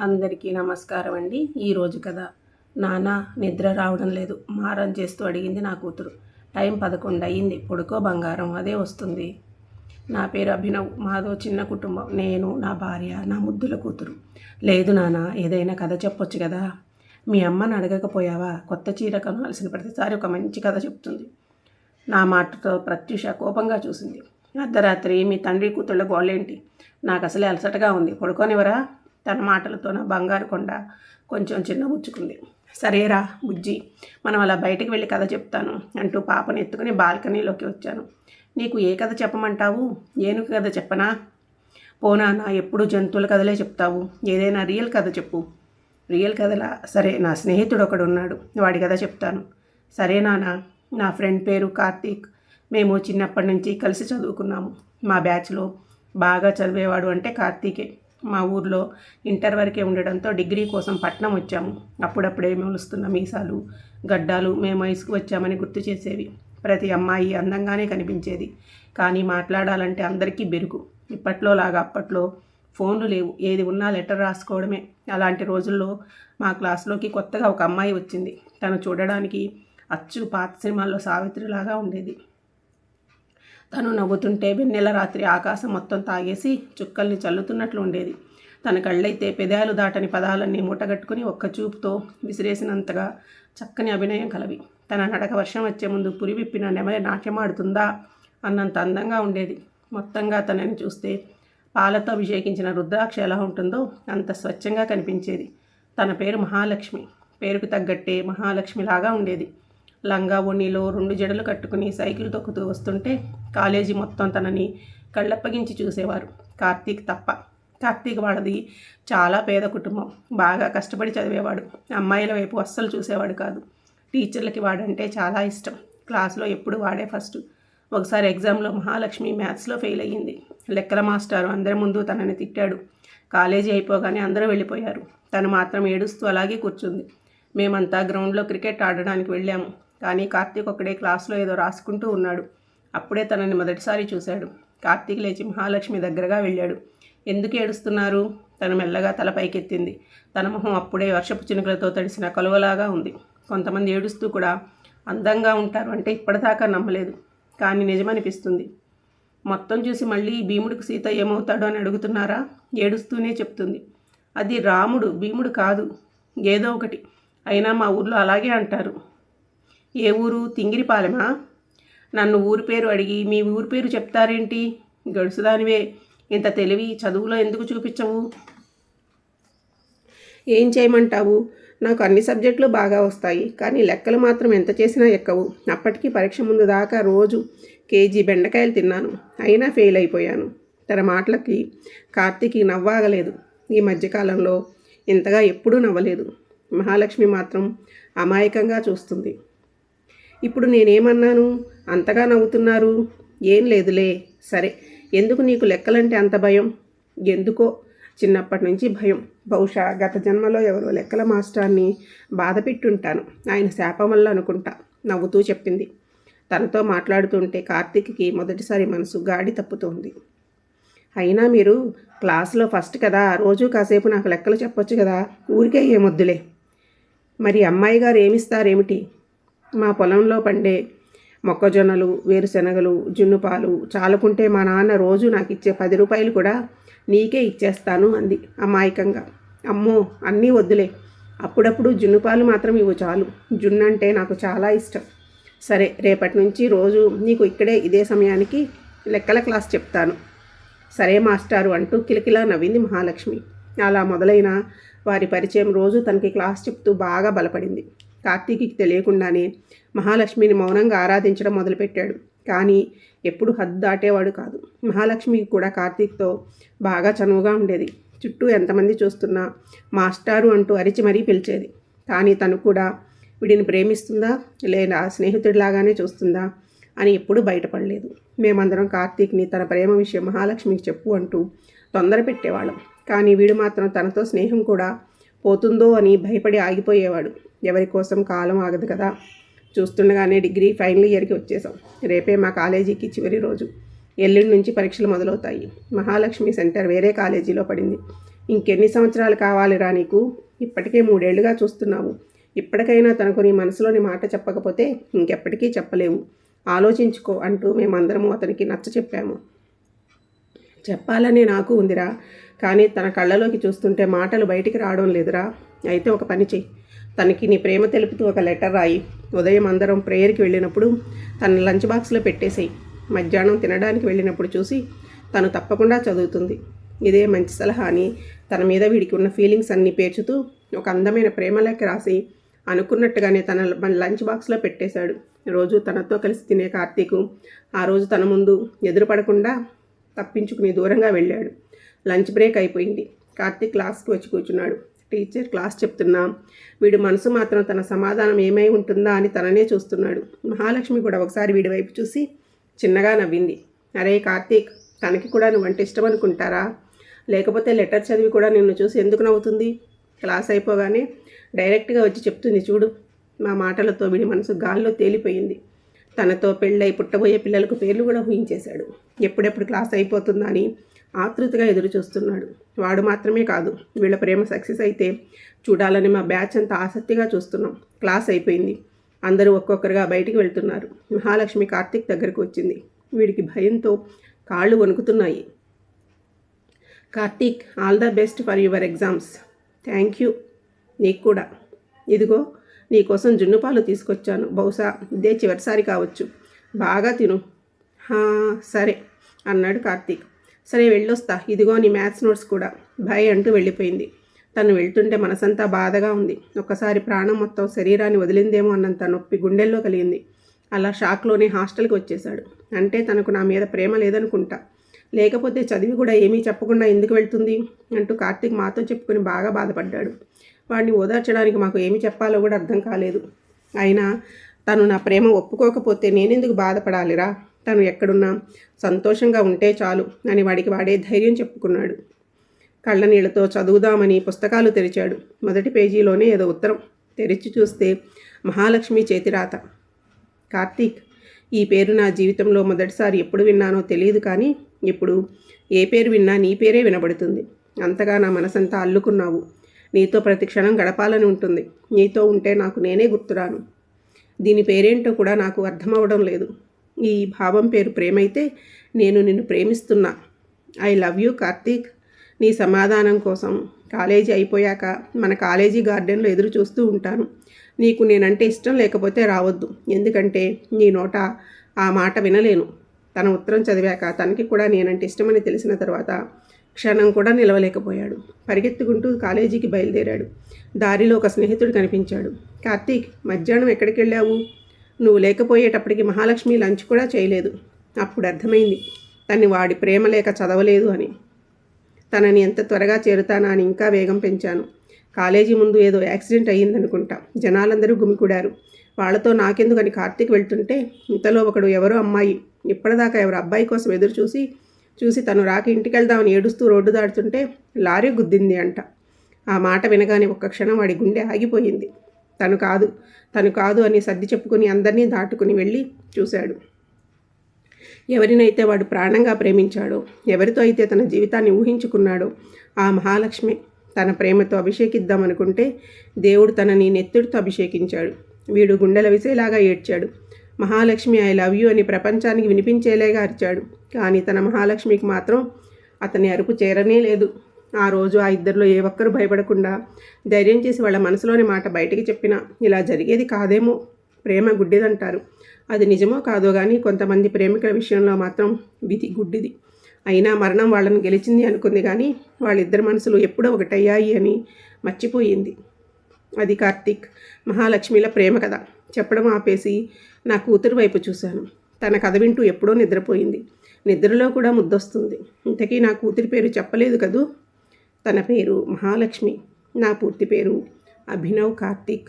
అందరికీ నమస్కారం అండి. ఈరోజు కథ నాన్న నిద్ర రావడం లేదు. మారం చేస్తూ అడిగింది నా కూతురు. టైం పదకొండు అయ్యింది. పొడుకో బంగారం అదే వస్తుంది. నా పేరు అభినవ్. మాదో చిన్న కుటుంబం. నేను నా భార్య నా ముద్దుల కూతురు. లేదు నానా ఏదైనా కథ చెప్పొచ్చు కదా. మీ అమ్మని అడగకపోయావా? కొత్త చీర కొనాల్సిన ప్రతిసారి ఒక మంచి కథ చెప్తుంది. నా మాటతో ప్రత్యూష కోపంగా చూసింది. అర్ధరాత్రి మీ తండ్రి కూతుళ్ళ గోళ్ళేంటి? నాకు అసలే అలసటగా ఉంది. పడుకోనివరా తన మాటలతోన బంగారు కొండ కొంచెం చిన్నబుచ్చుకుంది సరేరా బుజ్జి మనం అలా బయటికి వెళ్ళి కథ చెప్తాను అంటూ పాపని ఎత్తుకుని బాల్కనీలోకి వచ్చాను. నీకు ఏ కథ చెప్పమంటావు? ఏనుగు కథ చెప్పనా? పోనా నా ఎప్పుడు జంతువుల కథలే చెప్తావు. ఏదైనా రియల్ కథ చెప్పు. రియల్ కథలా? సరే నా స్నేహితుడు ఒకడు ఉన్నాడు వాడి కథ చెప్తాను. సరే నానా నా ఫ్రెండ్ పేరు కార్తీక్. మేము చిన్నప్పటి నుంచి కలిసి చదువుకున్నాము. మా బ్యాచ్లో బాగా చదివేవాడు అంటే కార్తీకే. మా ఊర్లో ఇంటర్ వరకే ఉండడంతో డిగ్రీ కోసం పట్నం వచ్చాము. అప్పుడప్పుడే మొలుస్తున్న మీసాలు గడ్డాలు మేము వయసుకు వచ్చామని గుర్తు చేసేవి. ప్రతి అమ్మాయి అందంగానే కనిపించేది. కానీ మాట్లాడాలంటే అందరికీ బెరుకు. ఇప్పట్లో లాగా అప్పట్లో ఫోన్లు లేవు. ఏది ఉన్నా లెటర్ రాసుకోవడమే. అలాంటి రోజుల్లో మా క్లాస్లోకి కొత్తగా ఒక అమ్మాయి వచ్చింది. తను చూడడానికి అచ్చు పాత సినిమాల్లో సావిత్రిలాగా ఉండేది. తను నవ్వుతుంటే వెన్నెల రాత్రి ఆకాశం మొత్తం తాగేసి చుక్కల్ని చల్లుతున్నట్లు ఉండేది. తన కళ్ళైతే పెదాలు దాటని పదాలన్నీ మూటగట్టుకుని ఒక్క చూపుతో విసిరేసినంతగా చక్కని అభినయం కలవి. తన నడక వర్షం వచ్చే ముందు పురి విప్పిన నెమలి నాట్యమాడుతుందా అన్నంత అందంగా ఉండేది. మొత్తంగా తనని చూస్తే పాలతో అభిషేకించిన రుద్రాక్ష ఎలా ఉంటుందో అంత స్వచ్ఛంగా కనిపించేది. తన పేరు మహాలక్ష్మి. పేరుకు తగ్గట్టే మహాలక్ష్మిలాగా ఉండేది. లంగా ఓణిలో రెండు జడలు కట్టుకుని సైకిల్ తొక్కుతూ వస్తుంటే కాలేజీ మొత్తం తనని కళ్ళప్పగించి చూసేవారు. కార్తీక్ తప్ప. కార్తీక్ వాడది చాలా పేద కుటుంబం. బాగా కష్టపడి చదివేవాడు. అమ్మాయిల వైపు అస్సలు చూసేవాడు కాదు. టీచర్లకి వాడంటే చాలా ఇష్టం. క్లాస్లో ఎప్పుడు వాడే ఫస్ట్. ఒకసారి ఎగ్జామ్లో మహాలక్ష్మి మ్యాథ్స్లో ఫెయిల్ అయ్యింది. లెక్కల మాస్టారు అందరి ముందు తనని తిట్టాడు. కాలేజీ అయిపోగానే అందరూ వెళ్ళిపోయారు. తను మాత్రం ఏడుస్తూ అలాగే కూర్చుంది. మేమంతా గ్రౌండ్లో క్రికెట్ ఆడడానికి వెళ్ళాము. కానీ కార్తీక్ ఒక్కడే క్లాస్లో ఏదో రాసుకుంటూ ఉన్నాడు. అప్పుడే తనని మొదటిసారి చూశాడు. కార్తీక్ లేచి మహాలక్ష్మి దగ్గరగా వెళ్ళాడు. ఎందుకు ఏడుస్తున్నారు? తను మెల్లగా తల పైకెత్తింది. తన మొహం అప్పుడే వర్షపు చినుకలతో తడిసిన కలువలాగా ఉంది. కొంతమంది ఏడుస్తూ కూడా అందంగా ఉంటారు అంటే ఇప్పటిదాకా నమ్మలేదు. కానీ నిజమనిపిస్తుంది. మొత్తం చూసి మళ్ళీ భీముడికి సీత ఏమవుతాడో అని అడుగుతున్నారా? ఏడుస్తూనే చెప్తుంది. అది రాముడు భీముడు కాదు. ఏదో ఒకటి. అయినా మా ఊర్లో అలాగే అంటారు. ఏ ఊరు? తింగిరిపాలెమా? నన్ను ఊరి పేరు అడిగి మీ ఊరి పేరు చెప్తారేంటి? గడుసుదానివే. ఇంత తెలివి చదువులో ఎందుకు చూపించవు? ఏం చేయమంటావు? నాకు అన్ని సబ్జెక్టులు బాగా వస్తాయి. కానీ లెక్కలు మాత్రం ఎంత చేసినా ఎక్కవు. అప్పటికీ పరీక్ష ముందు దాకా రోజు కేజీ బెండకాయలు తిన్నాను. అయినా ఫెయిల్ అయిపోయాను. తన మాటలకి కార్తీకి నవ్వాగలేదు. ఈ మధ్యకాలంలో ఇంతగా ఎప్పుడూ నవ్వలేదు. మహాలక్ష్మి మాత్రం అమాయకంగా చూస్తుంది. ఇప్పుడు నేనేమన్నాను? అంతగా నవ్వుతున్నారు. ఏం లేదులే. సరే. ఎందుకు నీకు లెక్కలంటే అంత భయం? ఎందుకో? చిన్నప్పటి నుంచి భయం. బహుశా గత జన్మలో ఎవరో లెక్కల మాస్టర్ని బాధ పెట్టుంటాను. ఆయన శాపం వల్ల అనుకుంటా. నవ్వుతూ చెప్పింది. తనతో మాట్లాడుతుంటే కార్తీక్కి మొదటిసారి మనసు గాడి తప్పుతోంది. అయినా మీరు క్లాస్లో ఫస్ట్ కదా. రోజు కాసేపు నాకు లెక్కలు చెప్పొచ్చు కదా. ఊరికే ఏమొద్దులే. మరి అమ్మాయి గారు ఏమిస్తారేమిటి మా పొలంలో పండే మొక్కజొన్నలు వేరుశనగలు జున్నుపాలు చాలుకుంటే మా నాన్న రోజు నాకు ఇచ్చే పది రూపాయలు కూడా నీకే ఇచ్చేస్తాను అంది అమాయకంగా. అమ్మో అన్నీ వద్దులే. అప్పుడప్పుడు జున్నుపాలు మాత్రం ఇవ్వు చాలు. జున్ను అంటే నాకు చాలా ఇష్టం. సరే రేపటి నుంచి రోజు నీకు ఇక్కడే ఇదే సమయానికి లెక్కల క్లాస్ చెప్తాను. సరే మాస్టారు అంటూ కిలకిలా నవ్వింది మహాలక్ష్మి. అలా మొదలైన వారి పరిచయం రోజు తనకి క్లాస్ చెప్తూ బాగా బలపడింది. కార్తీకి తెలియకుండానే మహాలక్ష్మిని మౌనంగా ఆరాధించడం మొదలుపెట్టాడు. కానీ ఎప్పుడు హద్దు దాటేవాడు కాదు. మహాలక్ష్మికి కూడా కార్తీక్తో బాగా చనువుగా ఉండేది. చుట్టూ ఎంతమంది చూస్తున్నా మాస్టారు అంటూ అరిచి మరీ పిలిచేది. కానీ తను కూడా వీడిని ప్రేమిస్తుందా? లేదా స్నేహితుడిలాగానే చూస్తుందా? అని ఎప్పుడూ బయటపడలేదు. మేమందరం కార్తీక్ని తన ప్రేమ విషయం మహాలక్ష్మికి చెప్పు అంటూ తొందర పెట్టేవాళ్ళం. కానీ వీడు మాత్రం తనతో స్నేహం కూడా పోతుందో అని భయపడి ఆగిపోయేవాడు. ఎవరి కోసం కాలం ఆగదు కదా. చూస్తుండగానే డిగ్రీ ఫైనల్ ఇయర్కి వచ్చేసాం రేపే మా కాలేజీకి చివరి రోజు. ఎల్లుండి నుంచి పరీక్షలు మొదలవుతాయి. మహాలక్ష్మి సెంటర్ వేరే కాలేజీలో పడింది. ఇంకెన్ని సంవత్సరాలు కావాలిరా నీకు? ఇప్పటికే మూడేళ్ళుగా చూస్తున్నావు. ఇప్పటికైనా తనకు నీ మనసులోని మాట చెప్పకపోతే ఇంకెప్పటికీ చెప్పలేవు. ఆలోచించుకో అంటూ మేమందరము అతనికి నచ్చ చెప్పాము. చెప్పాలనే నాకు ఉందిరా. కానీ తన కళ్ళలోకి చూస్తుంటే మాటలు బయటికి రావడం లేదురా. అయితే ఒక పని చెయ్యి తనకి నీ ప్రేమ తెలుపుతూ ఒక లెటర్ రాయి. ఉదయం అందరం ప్రేయర్కి వెళ్ళినప్పుడు తన లంచ్ బాక్స్లో పెట్టేసేయి. మధ్యాహ్నం తినడానికి వెళ్ళినప్పుడు చూసి తను తప్పకుండా చదువుతుంది. ఇదే మంచి సలహా అని తన మీద వీడికి ఉన్న ఫీలింగ్స్ అన్నీ పేర్చుతూ ఒక అందమైన ప్రేమ లెక్క రాసి అనుకున్నట్టుగానే తన లంచ్ బాక్స్లో పెట్టేశాడు. రోజు తనతో కలిసి తినే కార్తీకు ఆ రోజు తన ముందు ఎదురుపడకుండా తప్పించుకుని దూరంగా వెళ్ళాడు. లంచ్ బ్రేక్ అయిపోయింది. కార్తీక్ క్లాస్కి వచ్చి కూర్చున్నాడు. టీచర్ క్లాస్ చెప్తున్నా వీడు మనసు మాత్రం తన సమాధానం ఏమై ఉంటుందా అని తననే చూస్తున్నాడు. మహాలక్ష్మి కూడా ఒకసారి వీడి వైపు చూసి చిన్నగా నవ్వింది. అరే కార్తీక్ తనకి కూడా నువ్వంటే ఇష్టం అనుకుంటారా? లేకపోతే లెటర్ చదివి కూడా నిన్ను చూసి ఎందుకు నవ్వుతుంది? క్లాస్ అయిపోగానే డైరెక్ట్గా వచ్చి చెప్తుంది చూడు మా మాటలతో వీడి మనసు గాల్లో తేలిపోయింది. తనతో పెళ్ళై పుట్టబోయే పిల్లలకు పేర్లు కూడా ఊహించేశాడు. ఎప్పుడెప్పుడు క్లాస్ అయిపోతుందని ఆతృతగా ఎదురు చూస్తున్నాడు. వాడు మాత్రమే కాదు వీళ్ళ ప్రేమ సక్సెస్ అయితే చూడాలని మా బ్యాచ్ అంతా ఆసక్తిగా చూస్తున్నాం. క్లాస్ అయిపోయింది. అందరూ ఒక్కొక్కరుగా బయటికి వెళ్తున్నారు. మహాలక్ష్మి కార్తీక్ దగ్గరకు వచ్చింది. వీడికి భయంతో కాళ్ళు వణుకుతున్నాయి. Karthik all the best for your exams. Thank you. నీకు కూడా. ఇదిగో నీకోసం జున్నుపాలు తీసుకొచ్చాను. బహుశా ఇదే చివరిసారి కావచ్చు. బాగా తిను. సరే అన్నాడు కార్తీక్. సరే వెళ్ళొస్తా. ఇదిగో నీ మ్యాథ్స్ నోట్స్ కూడా. భయ్ అంటూ వెళ్ళిపోయింది. తను వెళ్తుంటే మనసంతా బాధగా ఉంది. ఒక్కసారి ప్రాణం మొత్తం శరీరాన్ని వదిలిందేమో అన్నంత నొప్పి గుండెల్లో కలిగింది. అలా షాక్లోనే హాస్టల్కి వచ్చేశాడు. అంటే తనకు నా మీద ప్రేమ లేదనుకుంటా. లేకపోతే చదివి కూడా ఏమీ చెప్పకుండా ఎందుకు వెళ్తుంది? అంటూ కార్తీక్ మాతో చెప్పుకొని బాగా బాధపడ్డాడు. వాడిని ఓదార్చడానికి మాకు ఏమి చెప్పాలో కూడా అర్థం కాలేదు. అయినా తను నా ప్రేమ ఒప్పుకోకపోతే నేనెందుకు బాధపడాలిరా? తను ఎక్కడున్నా సంతోషంగా ఉంటే చాలు అని వాడికి వాడే ధైర్యం చెప్పుకున్నాడు. కళ్ళనీళ్ళతో చదువుదామని పుస్తకాలు తెరిచాడు. మొదటి పేజీలోనే ఏదో ఉత్తరం. తెరిచి చూస్తే మహాలక్ష్మి చేతిరాత. కార్తీక్ ఈ పేరు నా జీవితంలో మొదటిసారి ఎప్పుడు విన్నానో తెలియదు కానీ ఇప్పుడు ఏ పేరు విన్నా నీ పేరే వినబడుతుంది. అంతగా నా మనసంతా అల్లుకున్నావు. నీతో ప్రతి క్షణం గడపాలని ఉంటుంది. నీతో ఉంటే నాకు నేనే గుర్తురాను. దీని పేరేంటో కూడా నాకు అర్థమవడం లేదు. ఈ భావం పేరు ప్రేమైతే నేను నిన్ను ప్రేమిస్తున్నా. I love you Karthik. నీ సమాధానం కోసం కాలేజీ అయిపోయాక మన కాలేజీ గార్డెన్లో ఎదురు చూస్తూ ఉంటాను. నీకు నేనంటే ఇష్టం లేకపోతే రావద్దు. ఎందుకంటే నీ నోట ఆ మాట వినలేను. తన ఉత్తరం చదివాక తనకి కూడా నేనంటే ఇష్టమని తెలిసిన తర్వాత క్షణం కూడా నిలవలేకపోయాడు. పరిగెత్తుకుంటూ కాలేజీకి బయలుదేరాడు. దారిలో ఒక స్నేహితుడు కనిపించాడు. కార్తీక్ మధ్యాహ్నం ఎక్కడికి వెళ్ళావు? నువ్వు లేకపోయేటప్పటికి మహాలక్ష్మి లంచ్ కూడా చేయలేదు. అప్పుడు అర్థమైంది. తన్ని వాడి ప్రేమ లేక చదవలేదు అని. తనని ఎంత త్వరగా చేరుతానా అని ఇంకా వేగం పెంచాను. కాలేజీ ముందు ఏదో యాక్సిడెంట్ అయ్యిందనుకుంటా. జనాలందరూ గుమికూడారు. వాళ్ళతో నాకెందుకని కార్తీక్ వెళ్తుంటే ఇంతలో ఒకడు ఎవరో అమ్మాయి ఇప్పటిదాకా ఎవరు అబ్బాయి కోసం ఎదురు చూసి చూసి తను రాక ఇంటికి వెళ్దామని ఏడుస్తూ రోడ్డు దాటుతుంటే లారీ గుద్దింది అంట. ఆ మాట వినగానే ఒక్క క్షణం వాడి గుండె ఆగిపోయింది. తను కాదు తను కాదు అని సర్ది చెప్పుకుని అందరినీ దాటుకుని వెళ్ళి చూశాడు. ఎవరినైతే వాడు ప్రాణంగా ప్రేమించాడో ఎవరితో అయితే తన జీవితాన్ని ఊహించుకున్నాడో ఆ మహాలక్ష్మి తన ప్రేమతో అభిషేకిద్దామనుకుంటే దేవుడు తనని నెత్తుడితో అభిషేకించాడు. వీడు గుండెల విసేలాగా ఏడ్చాడు. మహాలక్ష్మి ఐ లవ్ యూ అని ప్రపంచానికి వినిపించేలేగా అరిచాడు. కానీ తన మహాలక్ష్మికి మాత్రం అతని అరుపు చేరనే లేదు. ఆ రోజు ఆ ఇద్దరిలో ఏ ఒక్కరు భయపడకుండా ధైర్యం చేసి వాళ్ళ మనసులోని మాట బయటికి చెప్పినా ఇలా జరిగేది కాదేమో ప్రేమ గుడ్డిదంటారు. అది నిజమో కాదో కానీ కొంతమంది ప్రేమికుల విషయంలో మాత్రం విధి గుడ్డిది. అయినా మరణం వాళ్ళని గెలిచింది అనుకుంది కానీ వాళ్ళిద్దరి మనసులు ఎప్పుడో ఒకటయ్యాయి అని మర్చిపోయింది. అది కార్తీక్. మహాలక్ష్మిల ప్రేమ కథ. చెప్పడం ఆపేసి నా కూతురు వైపు చూశాను. తన కథ వింటూ ఎప్పుడో నిద్రపోయింది. నిద్రలో కూడా ముద్దొస్తుంది. ఇంతకీ నా కూతురి పేరు చెప్పలేదు కదూ? తన పేరు మహాలక్ష్మి. నా పూర్తి పేరు అభినవ్ కార్తీక్.